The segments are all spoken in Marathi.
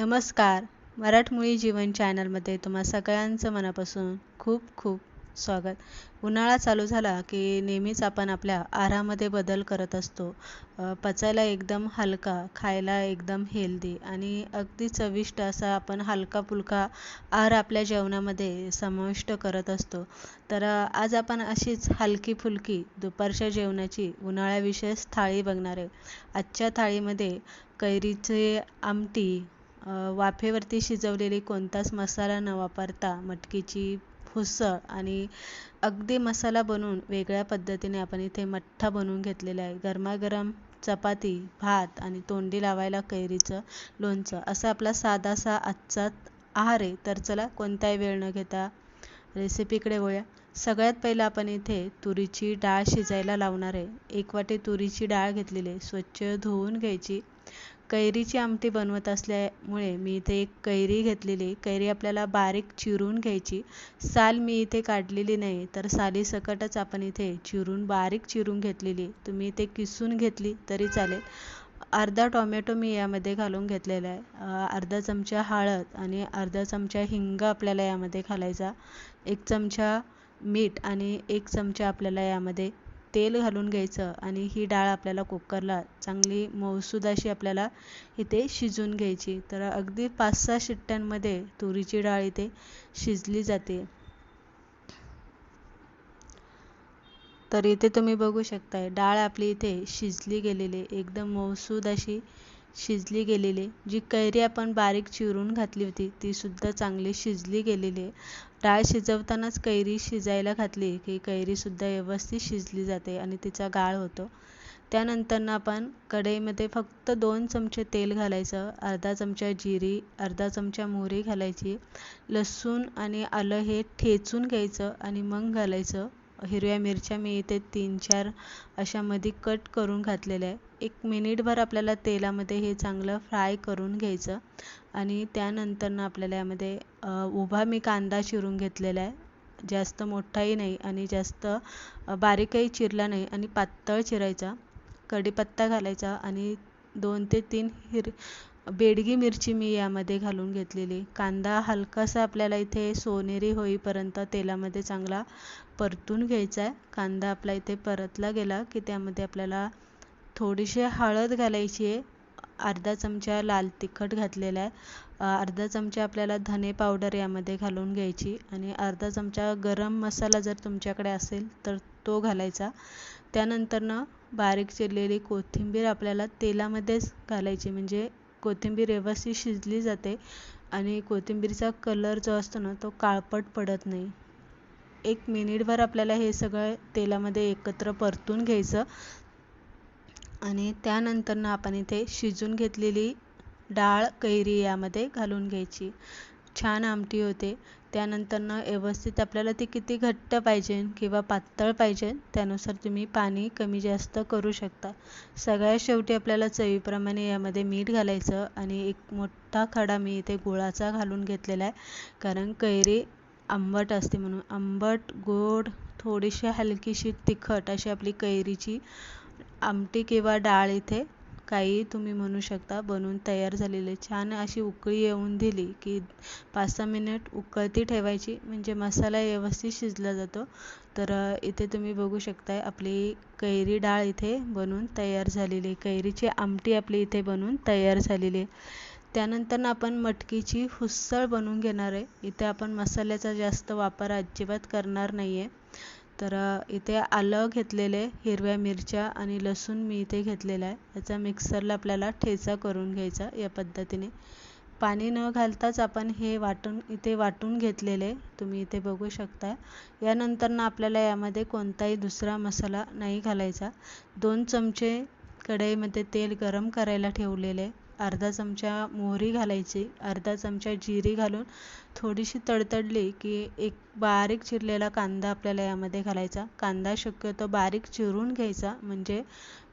नमस्कार. मराठमोळी जीवन चॅनलमध्ये तुम्हा सगळ्यांचं मनापासून खूप खूप स्वागत. उन्हाळा चालू झाला की नेहमीच आपण आपल्या आहारामध्ये बदल करत असतो. पचायला एकदम हलका खायला एकदम हेल्दी आणि अगदी चविष्ट असा आपण हलका फुलका आहार आपल्या जेवणामध्ये समाविष्ट करत असतो. तर आज आपण अशीच हलकी फुलकी दुपारच्या जेवणाची उन्हाळ्याविषयीच थाळी बघणार आहे. आजच्या थाळीमध्ये कैरीचे आमटी वाफेवरती शिजवलेली कोणताच मसाला न वापरता मटकीची फुसळ आणि अगदी मसाला बनवून वेगळ्या पद्धतीने आपण इथे मठ्ठा बनवून घेतलेला आहे. गरमागरम चपाती भात आणि तोंडी लावायला कैरीचं लोणचं असा आपला साधासा आजचा आहार आहे. तर चला कोणताही वेळ न घेता रेसिपीकडे वळूया. सगळ्यात पहिलं आपण इथे तुरीची डाळ शिजायला लावणार आहे. एक वाटी तुरीची डाळ घेतलेली आहे. स्वच्छ धुवून घ्यायची. कैरीची आमटी बनवत असल्यामुळे मी इथे एक कैरी घेतलेली कैरी आपल्याला बारीक चिरून घ्यायची. साल मी इथे काढलेली नाही तर सालीसकटच आपण इथे चिरून बारीक चिरून घेतलेली तुम्ही इथे किसून घेतली तरी चालेल. अर्धा टोमॅटो मी यामध्ये घालून घेतलेला आहे. अर्धा चमचा हळद आणि अर्धा चमचा हिंग आपल्याला यामध्ये घालायचा. एक चमचा मीठ आणि एक चमचा आपल्याला यामध्ये तेल घालून घ्यायचं आणि ही डाळ आपल्याला कुकरला चांगली मऊसूद अशी आपल्याला इथे शिजून घ्यायची. तर अगदी पाच सहा शिट्ट्यांमध्ये तुरीची डाळ इथे शिजली जाते. तर इथे तुम्ही बघू शकताय डाळ आपली इथे शिजली गेलेली एकदम मऊसूद अशी शिजली गेलेली. जी कैरी आपण बारीक चिरून घातली होती ती सुद्धा चांगली शिजली गेलेली. आहे डाळ शिजवतानाच कैरी शिजायला घातली की कैरीसुद्धा व्यवस्थित शिजली जाते आणि तिचा गाळ होतो. त्यानंतरनं आपण कढईमध्ये फक्त दोन चमचे तेल घालायचं अर्धा चमचा जिरी अर्धा चमचा मोहरी घालायची लसूण आणि आलं हे ठेचून घ्यायचं आणि मग घालायचं. हिरव्या मिरच्या मी इथे तीन चार अशा मध्ये कट करून घातलेल्या आहे एक मिनिटभर आपल्याला तेलामध्ये हे चांगलं फ्राय करून घ्यायचं. आणि त्यानंतरनं आपल्याला यामध्ये उभा मी कांदा चिरून घेतलेला आहे. जास्त मोठाही नाही आणि जास्त बारीकही चिरला नाही आणि पातळ चिरायचा. कढीपत्ता घालायचा आणि दोन ते तीन हिर बेडगी मिरची मी यामध्ये घालून घेतलेली. कांदा हलकासा आपल्याला इथे सोनेरी होईपर्यंत तेलामध्ये चांगला परतून घ्यायचा आहे. कांदा आपला इथे परतला गेला की त्यामध्ये आपल्याला थोडीशी हळद घालायची आहे. अर्धा चमचा लाल तिखट घातलेला आहे. अर्धा चमचा आपल्याला धने पावडर यामध्ये घालून घ्यायची आणि अर्धा चमचा गरम मसाला जर तुमच्याकडे असेल तर तो घालायचा. त्यानंतरनं बारीक चिरलेली कोथिंबीर आपल्याला तेलामध्येच घालायची म्हणजे कोथिंबीर व्यवस्थित शिजली जाते आणि कोथिंबीरचा कलर जो असतो ना तो काळपट पडत नाही. एक मिनिटभर आपल्याला हे सगळं तेलामध्ये एकत्र परतून घ्यायचं. आणि त्यानंतरनं आपण इथे शिजून घेतलेली डाळ कैरी यामध्ये घालून घ्यायची. छान आमटी होते. त्यानंतरनं व्यवस्थित आपल्याला ती किती घट्ट पाहिजे किंवा पातळ पाहिजे त्यानुसार तुम्ही पाणी कमी जास्त करू शकता. सगळ्यात शेवटी आपल्याला चवीप्रमाणे यामध्ये मीठ घालायचं आणि एक मोठा खडा मी इथे गुळाचा घालून घेतलेला आहे. कारण कैरी आंबट असते म्हणून. आंबट गोड थोडीशी हलकीशी तिखट अशी आपली कैरीची आमटी किंवा डाळ इथे काही तुम्ही म्हणू शकता बनवून तयार झालेले. छान अशी उकळी येऊन दिली की पाच सहा मिनिट उकळती ठेवायची म्हणजे मसाला व्यवस्थित शिजला जातो. तर इथे तुम्ही बघू शकताय आपली कैरी डाळ इथे बनवून तयार झालेली. कैरीची आमटी आपली इथे बनवून तयार झालेली. आहे त्यानंतर आपण मटकीची हुस्सळ बनवून घेणार आहे. इथे आपण मसाल्याचा जास्त वापर अजिबात करणार नाही आहे तर इथे आलं घेतलेले हिरव्या मिरच्या आणि लसूण मी इथे घेतलेला आहे. याचा मिक्सरला आपल्याला ठेचा करून घ्यायचा या पद्धतीने. पाणी न घालताच आपण हे वाटून इथे वाटून घेतलेले तुम्ही इथे बघू शकता. यानंतरनं आपल्याला यामध्ये कोणताही दुसरा मसाला नाही घालायचा. दोन चमचे कढईमध्ये तेल गरम करायला ठेवलेले. अर्धा चमचा मोहरी घालायची अर्धा चमचा जिरी घालून थोडीशी तडतडली की एक बारीक चिरलेला कांदा आपल्याला यामध्ये घालायचा. कांदा शक्यतो बारीक चिरून घ्यायचा म्हणजे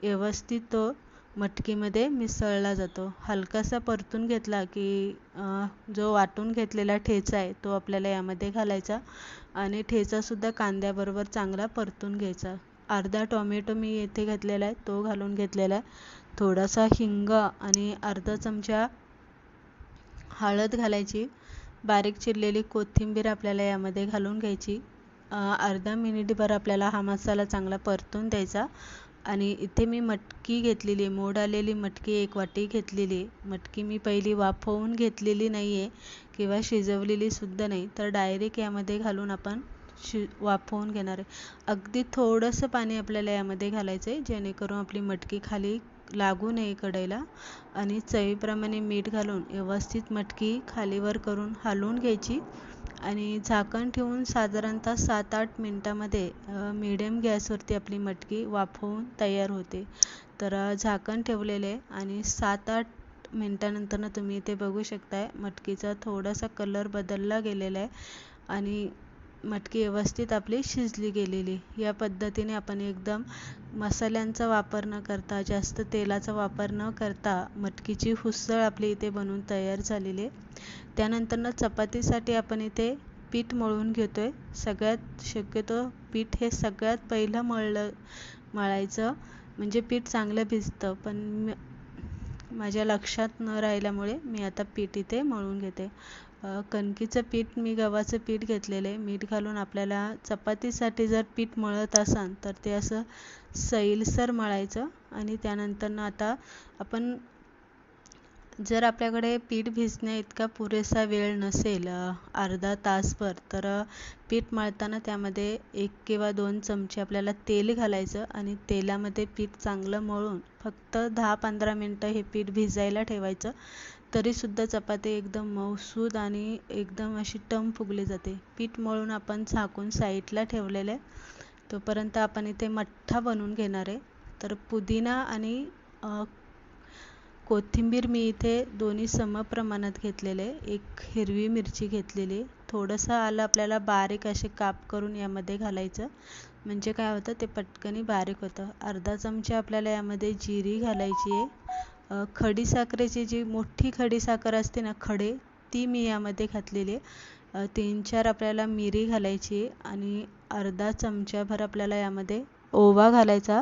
व्यवस्थित तो मटकीमध्ये मिसळला जातो. हलकासा परतून घेतला की जो वाटून घेतलेला ठेचा आहे तो आपल्याला यामध्ये घालायचा आणि ठेचासुद्धा कांद्याबरोबर चांगला परतून घ्यायचा. अर्धा टोमॅटो मी येथे घेतलेला आहे तो घालून घेतलेला आहे. थोडासा हिंग आणि अर्धा चमचा हळद घालायची. बारीक चिरलेली कोथिंबीर आपल्याला यामध्ये घालून घ्यायची. अर्धा मिनिटभर आपल्याला हा मसाला चांगला परतून द्यायचा. आणि इथे मी मटकी घेतलेली आहे मोड आलेली मटकी एक वाटी घेतलेली. आहे मटकी मी पहिली वाफवून घेतलेली नाही आहे किंवा शिजवलेली सुद्धा नाही. तर डायरेक्ट यामध्ये घालून आपण शि वाफवून घेणार आहे. अगदी थोडंसं पाणी आपल्याला यामध्ये घालायचं आहे जेणेकरून आपली मटकी खाली लागू नये कढईला. आणि चवीप्रमाणे मीठ घालून व्यवस्थित मटकी खालीवर करून हलवून घ्यायची. आणि झाकण ठेवून साधारणतः सात आठ मिनटामध्ये मिडियम गॅसवरती आपली मटकी वाफवून तयार होते. तर झाकण ठेवलेले आहे आणि सात आठ मिनटानंतरनं तुम्ही इथे बघू शकताय मटकीचा थोडासा कलर बदलला गेलेला आहे. आणि मटकी व्यवस्थित आपली शिजली गेलेली. या पद्धतीने आपण एकदम मसाल्यांचा वापर न करता जास्त तेलाचा वापर न करता मटकीची हुसळ आपली इथे बनवून तयार झालेली आहे. त्यानंतर चपातीसाठी आपण इथे पीठ मळून घेतो आहे सगळ्यात शक्यतो पीठ हे सगळ्यात पहिलं मळलं मळायचं. म्हणजे पीठ चांगलं भिजतं पण माझ्या लक्षात न राहिल्यामुळे मी आता पीठ इथे मळून घेते. कणकीचं पीठ मी गव्हाचं पीठ घेतलेलं आहे. मीठ घालून आपल्याला चपातीसाठी जर पीठ मळत असाल तर ते असं सैलसर मळायचं आणि त्यानंतर आता आपण जर आपल्याकडे पीठ भिजण्या इतका पुरेसा वेळ नसेल अर्धा तासभर तर पीठ मळताना त्यामध्ये एक किंवा दोन चमचे आपल्याला तेल घालायचं आणि तेलामध्ये पीठ चांगलं मळून फक्त दहा पंधरा मिनटं हे पीठ भिजायला ठेवायचं. तरीसुद्धा चपाती एकदम मऊसूद आणि एकदम अशी टम फुगली जाते. पीठ मळून आपण झाकून साईडला ठेवलेलं आहे. तोपर्यंत आपण इथे मठ्ठा बनवून घेणार आहे. तर पुदिना आणि कोथिंबीर मी इथे दोन्ही सम प्रमाणात घेतलेले एक हिरवी मिरची घेतलेली थोडंसं आलं आपल्याला बारीक असे काप करून यामध्ये घालायचं. म्हणजे काय होतं ते पटकनी बारीक होतं. अर्धा चमचा आपल्याला यामध्ये जिरी घालायची आहे. खडी साखरेची जी मोठी खडी साखर असते ना खडे ती मी यामध्ये घातलेली आहे. तीन चार आपल्याला मिरी घालायची आणि अर्धा चमच्याभर आपल्याला यामध्ये ओवा घालायचा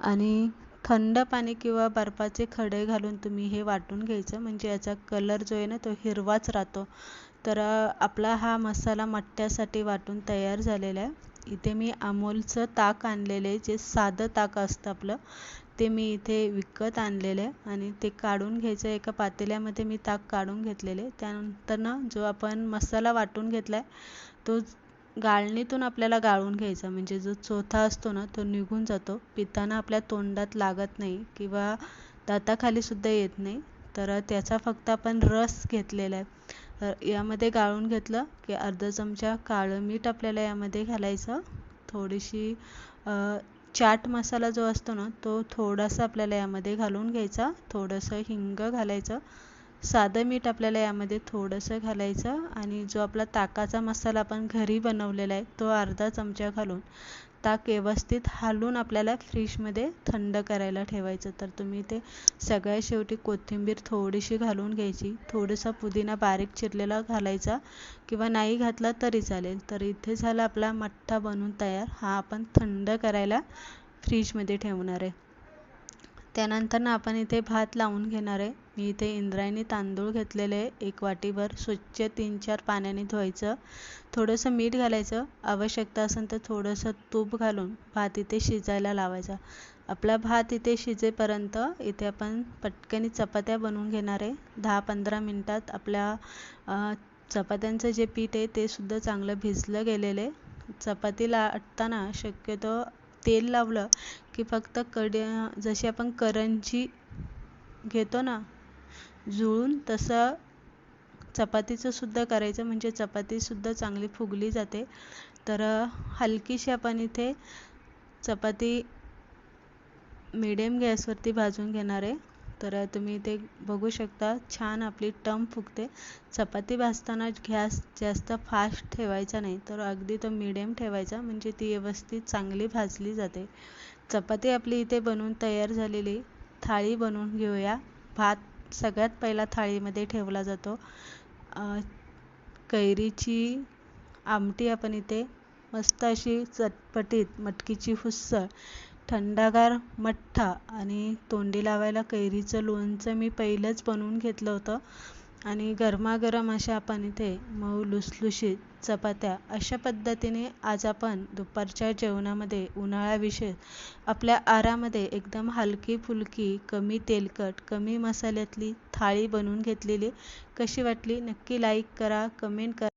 आणि थंड पाणी किंवा बर्फाचे खडे घालून तुम्ही हे वाटून घ्यायचं. म्हणजे याचा कलर जो आहे ना तो हिरवाच राहतो. तर आपला हा मसाला मट्ट्यासाठी वाटून तयार झालेला आहे. इथे मी अमोलचं ताक आणलेलं आहे जे साधं ताक असतं आपलं. ते मी इथे विकत आणलेलं आहे आणि ते काढून घ्यायचं एका पातेल्यामध्ये मी ताक काढून घेतलेले. त्यानंतर ना जो आपण मसाला वाटून घेतला आहे तो गाळणीतून आपल्याला गाळून घ्यायचा. म्हणजे जो चोथा असतो ना तो निघून जातो. पिताना आपल्या तोंडात लागत नाही किंवा दाताखाली सुद्धा येत नाही. तर त्याचा फक्त आपण रस घेतलेला आहे. यामध्ये गाळून घेतलं की अर्धा चमचा काळं मीठ आपल्याला यामध्ये घालायचं. थोडीशी चाट मसाला जो असतो ना तो थोडासा आपल्याला यामध्ये घालून घ्यायचा. थोडंसं हिंग घालायचं. साधं मीठ आपल्याला यामध्ये थोडंसं घालायचं. आणि जो आपला ताकाचा मसाला आपण घरी बनवलेला आहे तो अर्धा चमचा घालून ताक व्यवस्थित हालून आपल्याला फ्रीजमध्ये थंड करायला ठेवायचं. तर तुम्ही ते सगळ्यात शेवटी कोथिंबीर थोडीशी घालून घ्यायची. थोडासा पुदिना बारीक चिरलेला घालायचा किंवा नाही घातला तरी चालेल. तर इथे झाला आपला मठ्ठा बनवून तयार. हा आपण थंड करायला फ्रीजमध्ये ठेवणार आहे. त्यानंतर ना आपण इथे भात लावून घेणार आहे. मी इथे इंद्रायणी तांदूळ घेतलेले आहे. एक वाटीभर स्वच्छ तीन चार पाण्याने धुवायचं. थोडंसं मीठ घालायचं. आवश्यकता असेल तर थोडंसं तूप घालून भात इथे शिजायला लावायचा. आपला भात इथे शिजेपर्यंत इथे आपण पटकनी चपात्या बनवून घेणार आहे. दहा पंधरा मिनटात आपल्या चपात्यांचं जे पीठ आहे ते सुद्धा चांगलं भिजलं गेलेलं आहे. चपाती लाटताना शक्यतो तेल लावलं की फक्त कड जशी आपण करंजी घेतो ना जुळून तसं चपातीचंसुद्धा करायचं म्हणजे चपातीसुद्धा चांगली फुगली जाते. तर हलकीशी आपण इथे चपाती मिडियम गॅसवरती भाजून घेणार आहे. तर तुम्ही ते बघू शकता. छान आपली टम फुगते. चपाती भाजताना गॅस जास्त फास्ट ठेवायचा नाही तर अगदी तो मिडियम ठेवायचा. म्हणजे ती व्यवस्थित चांगली भाजली जाते. चपाती आपली इथे बनवून तयार झालेली. थाळी बनवून घेऊया. भात सगळ्यात पहिला थाळीमध्ये ठेवला जातो. कैरीची आमटी आपण इथे मस्त अशी चटपटीत मटकीची फुस्सळ थंडगार मठ्ठा आणि तोंडी लावायला कैरीचं लोणचं मी पहिलंच बनवून घेतलं होतं. आणि गरमागरम अशा आपण इथे मऊ लुसलुशीत चपात्या अशा पद्धतीने आज आपण दुपारच्या जेवणामध्ये उन्हाळ्याविषयी आपल्या आरामध्ये एकदम हलकी फुलकी कमी तेलकट कमी मसाल्यातली थाळी बनवून घेतलेली. कशी वाटली? नक्की लाईक करा कमेंट करा.